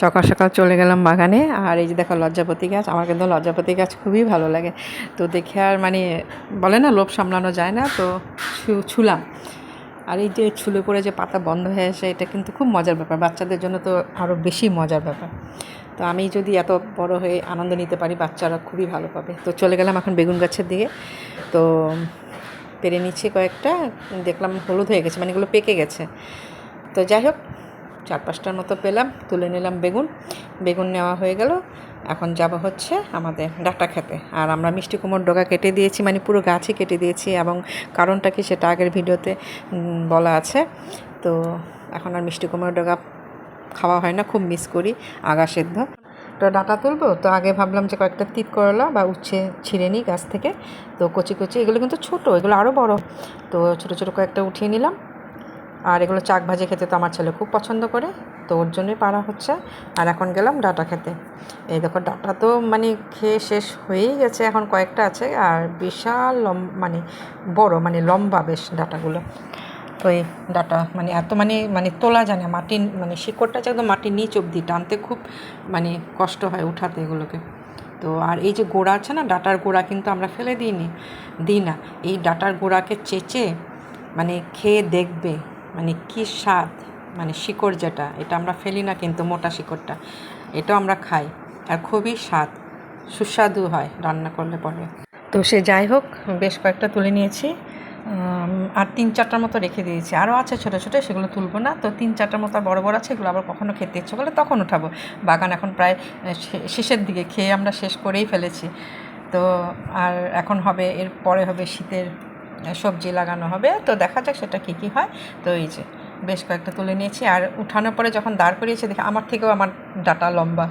সকাল সকাল চলে গেলাম বাগানে, আর এই যে দেখো লজ্জাপতি গাছ, আমার কিন্তু লজ্জাপতি গাছ খুবই ভালো লাগে। তো দেখে আর মানে বলে না, লোভ সামলানো যায় না, তো ছুলাম। আর এই যে ছুলে পড়ে যে পাতা বন্ধ হয়ে আসে, এটা কিন্তু খুব মজার ব্যাপার। বাচ্চাদের জন্য তো আরও বেশি মজার ব্যাপার। তো আমি যদি এত বড় হয়ে আনন্দ নিতে পারি, বাচ্চারা খুবই ভালো পাবে। তো চলে গেলাম এখন বেগুন গাছের দিকে। তো পেরে নিচ্ছি কয়েকটা, দেখলাম হলুদ হয়ে গেছে মানে এগুলো পেকে গেছে। তো যাই হোক চার পাঁচটার মতো পেলাম, তুলে নিলাম বেগুন। বেগুন নেওয়া হয়ে গেল। এখন যাব হচ্ছে আমাদের ডাটা খেতে। আর আমরা মিষ্টি কুমোর ডগা কেটে দিয়েছি মানে পুরো গাছই কেটে দিয়েছি এবং কারণটা কি সেটা আগের ভিডিওতে বলা আছে। তো এখন আর মিষ্টি কুমোর ডগা খাওয়া হয় না, খুব মিস করি, আগা সেদ্ধ। তো ডাটা তুলবো? তো আগে ভাবলাম যে কয়েকটা তিত করলা বা উচ্ছে ছিঁড়ে নিই গাছ থেকে। তো কচি কচি, এগুলো কিন্তু ছোটো, এগুলো আরও বড়। তো ছোটো ছোটো কয়েকটা উঠিয়ে নিলাম। আর এগুলো চাক ভাজে খেতে তো আমার ছেলে খুব পছন্দ করে, তো ওর জন্যই পারা হচ্ছে। আর এখন গেলাম ডাটা খেতে। এই দেখো, ডাটা তো মানে খেয়ে শেষ হয়েই গেছে, এখন কয়েকটা আছে, আর বিশাল লম মানে বড় মানে লম্বা বেশ ডাটাগুলো। তো এই ডাটা মানে এত মানে মানে তোলা যায় না, মাটির মানে শিকড়টা যে একদম মাটির নিচ অব্দি টানতে খুব মানে কষ্ট হয় উঠাতে এগুলোকে। তো আর এই যে গোড়া আছে না, ডাটার গোড়া কিন্তু আমরা ফেলে দিইনি, দিই না। এই ডাটার গোড়াকে চেঁচে মানে খেয়ে দেখবে মানে কি স্বাদ? মানে শিকড় যেটা, এটা আমরা ফেলি না কিন্তু মোটা শিকড়টা, এটাও আমরা খাই আর খুবই স্বাদ, সুস্বাদু হয় রান্না করলে পরে। তো সে যাই হোক, বেশ কয়েকটা তুলে নিয়েছি। আর তিন চারটার মতো রেখে দিয়েছি। আরও আছে ছোটো ছোটো, সেগুলো তুলবো না। তো তিন চারটার মতো বড় বড় আছে, এগুলো আবার কখনও খেতে ইচ্ছে করলে তখন উঠাবো। বাগান এখন প্রায় শেষের দিকে, খেয়ে আমরা শেষ করেই ফেলেছি। তো আর এখন হবে, এর পরে হবে শীতের সবজি লাগানো হবে। তো দেখা যাক সেটা কী কী হয়। তো এই যে, বেশ কয়েকটা তুলে নিয়েছি। আর উঠানোর পরে যখন দাঁড় করিয়েছে, দেখি আমার থেকেও আমার ডাটা লম্বা।